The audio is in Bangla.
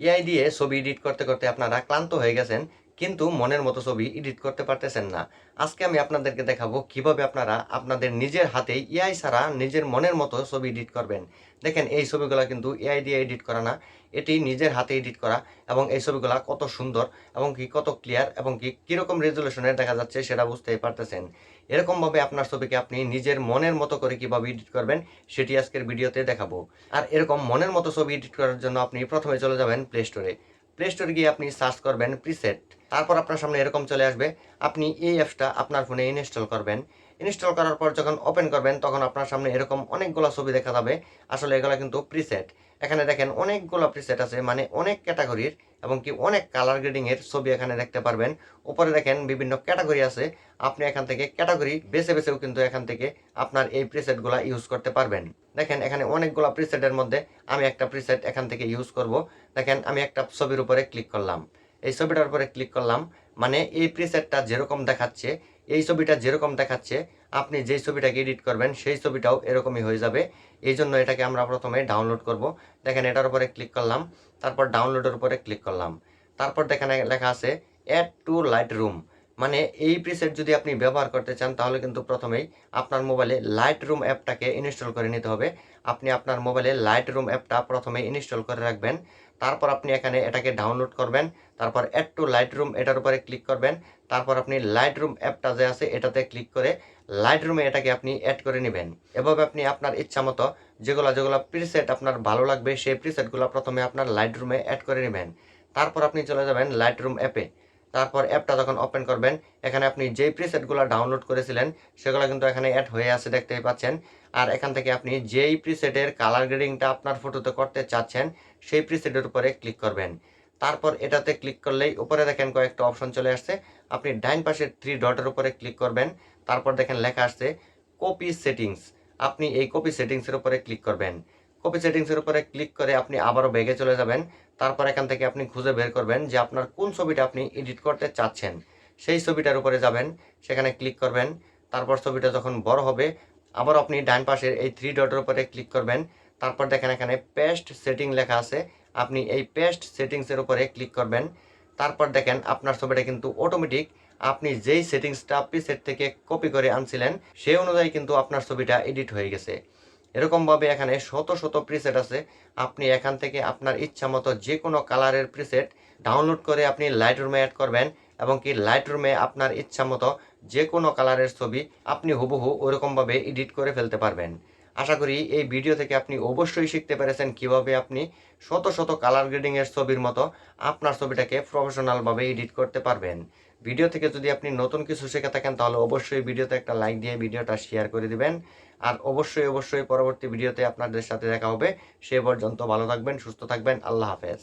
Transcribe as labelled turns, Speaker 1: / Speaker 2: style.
Speaker 1: এআই দিয়ে ছবি এডিট করতে করতে আপনারা ক্লান্ত হয়ে গেছেন। কিন্তু মনের মতো ছবি এডিট করতে পারতেছেন না। আজকে আমি আপনাদেরকে দেখাবো কীভাবে আপনারা আপনাদের নিজের হাতে এআই ছাড়া নিজের মনের মতো ছবি এডিট করবেন। দেখেন, এই ছবিগুলো কিন্তু এআই দিয়ে এডিট করা না, এটি নিজের হাতে এডিট করা এবং এই ছবিগুলো কত সুন্দর এবং কি কত ক্লিয়ার এবং কি কীরকম রেজলিউশনের দেখা যাচ্ছে সেটা বুঝতেই পারতেছেন। এরকমভাবে আপনার ছবিকে আপনি নিজের মনের মতো করে কীভাবে এডিট করবেন সেটি আজকের ভিডিওতে দেখাবো। আর এরকম মনের মতো ছবি এডিট করার জন্য আপনি প্রথমে চলে যাবেন প্লে স্টোরে প্লে স্টোরে গিয়ে আপনি সার্চ করবেন প্রিসেট তারপর আপনার সামনে এরকম চলে আসবে। আপনি এই অ্যাপসটা আপনার ফোনে ইনস্টল করবেন। ইনস্টল করার পর যখন ওপেন করবেন, তখন আপনার সামনে এরকম অনেকগুলো ছবি দেখা যাবে। আসলে এগুলো কিন্তু প্রিসেট এখানে দেখেন অনেকগুলো প্রিসেট আছে মানে অনেক ক্যাটাগরির এবং কি অনেক কালার গ্রেডিংয়ের ছবি এখানে দেখতে পারবেন। উপরে দেখেন বিভিন্ন ক্যাটাগরি আছে, আপনি এখান থেকে ক্যাটাগরি বেছে বেছেও কিন্তু এখান থেকে আপনার এই প্রিসেটগুলো ইউজ করতে পারবেন। দেখেন এখানে অনেকগুলো প্রিসেটের মধ্যে আমি একটা প্রিসেট এখান থেকে ইউজ করব। দেখেন আমি একটা ছবির উপরে ক্লিক করলাম। এই ছবিটার উপরে ক্লিক করলাম মানে এই প্রিসেটটা যেরকম দেখাচ্ছে এই ছবিটা যেরকম দেখাচ্ছে, আপনি যেই ছবিটাকে এডিট করবেন, সেই ছবিটাও এরকমই হয়ে যাবে। এই জন্য এটাকে আমরা প্রথমে ডাউনলোড করব। দেখেন এটার উপরে ক্লিক করলাম, তারপর ডাউনলোডের উপরে ক্লিক করলাম। তারপর দেখেন লেখা আছে অ্যাড টু লাইট রুম মানে এই প্রিসেট যদি আপনি ব্যবহার করতে চান, তাহলে কিন্তু প্রথমেই আপনার মোবাইলে লাইট রুম অ্যাপটাকে ইনস্টল করে নিতে হবে। আপনি আপনার মোবাইলে লাইট রুম অ্যাপটা প্রথমে ইনস্টল করে রাখবেন। তারপর আপনি এখানে এটাকে ডাউনলোড করবেন। তারপর অ্যাড টু লাইট রুম এটার উপরে ক্লিক করবেন। তারপর আপনি লাইট রুম অ্যাপটা যে আছে, এটাতে ক্লিক করে লাইট রুমে এটাকে আপনি অ্যাড করে নেবেন। এভাবে আপনি আপনার ইচ্ছা মতো যেগুলো যেগুলো প্রিসেট আপনার ভালো লাগবে, সেই প্রিসেটগুলো প্রথমে আপনার লাইট রুমে অ্যাড করে নেবেন। তারপর আপনি চলে যাবেন লাইট রুম অ্যাপে তারপর অ্যাপটা যখন ওপেন করবেন, এখানে আপনি যেই প্রিসেটগুলো ডাউনলোড করেছিলেন, সেগুলো কিন্তু এখানে অ্যাড হয়ে আছে, দেখতেই পাচ্ছেন। আর এখান থেকে আপনি যেই প্রিসেটের কালার গ্রেডিংটা আপনার ফটোতে করতে চাচ্ছেন, সেই প্রিসেটের উপরে ক্লিক করবেন। তারপর এটাতে ক্লিক করলেই উপরে দেখেন কয়েকটা অপশন চলে আসছে। আপনি ডাইন পাশে থ্রি ডটের উপরে ক্লিক করবেন। তারপর দেখেন লেখা আসছে কপি সেটিংস আপনি এই কপি সেটিংসের উপরে ক্লিক করবেন। কপি সেটিংসের উপরে ক্লিক করে আপনি আবারও ব্যাগে চলে যাবেন। তারপর এখান থেকে আপনি খুঁজে বের করবেন যে আপনার কোন ছবিটা আপনি এডিট করতে চাচ্ছেন। সেই ছবিটার উপরে যাবেন, সেখানে ক্লিক করবেন। তারপর ছবিটা যখন বড় হবে, আবার আপনি ডান পাশের এই থ্রি ডটের উপরে ক্লিক করবেন। তারপর দেখেন এখানে পেস্ট সেটিং লেখা আছে। আপনি এই পেস্ট সেটিংসের উপরে ক্লিক করবেন। তারপর দেখেন আপনার ছবিটা কিন্তু অটোমেটিক আপনি যেই সেটিংসটা প্রিসেট থেকে কপি করে আনছিলেন, সেই অনুযায়ী কিন্তু আপনার ছবিটা এডিট হয়ে গেছে। এরকমভাবে এখানে শত শত প্রিসেট আছে। আপনি এখান থেকে আপনার ইচ্ছা মতো যে কোনো কালারের প্রিসেট ডাউনলোড করে আপনি লাইট রুমে অ্যাড করবেন এবং কি লাইট রুমে আপনার ইচ্ছা মতো যে কোনো কালারের ছবি আপনি হুবহু ওরকমভাবে এডিট করে ফেলতে পারবেন। আশা করি এই ভিডিও থেকে আপনি অবশ্যই শিখতে পেরেছেন কীভাবে আপনি শত শত কালার গ্রেডিংয়ের ছবির মতো আপনার ছবিটাকে প্রফেশনালভাবে এডিট করতে পারবেন। ভিডিও থেকে যদি আপনি নতুন কিছু শিখে থাকেন, তাহলে অবশ্যই ভিডিওতে একটা লাইক দিয়ে ভিডিওটা শেয়ার করে দিবেন। আর অবশ্যই অবশ্যই পরবর্তী ভিডিওতে আপনাদের সাথে দেখা হবে। সে পর্যন্ত ভালো থাকবেন, সুস্থ থাকবেন। আল্লাহ হাফেজ।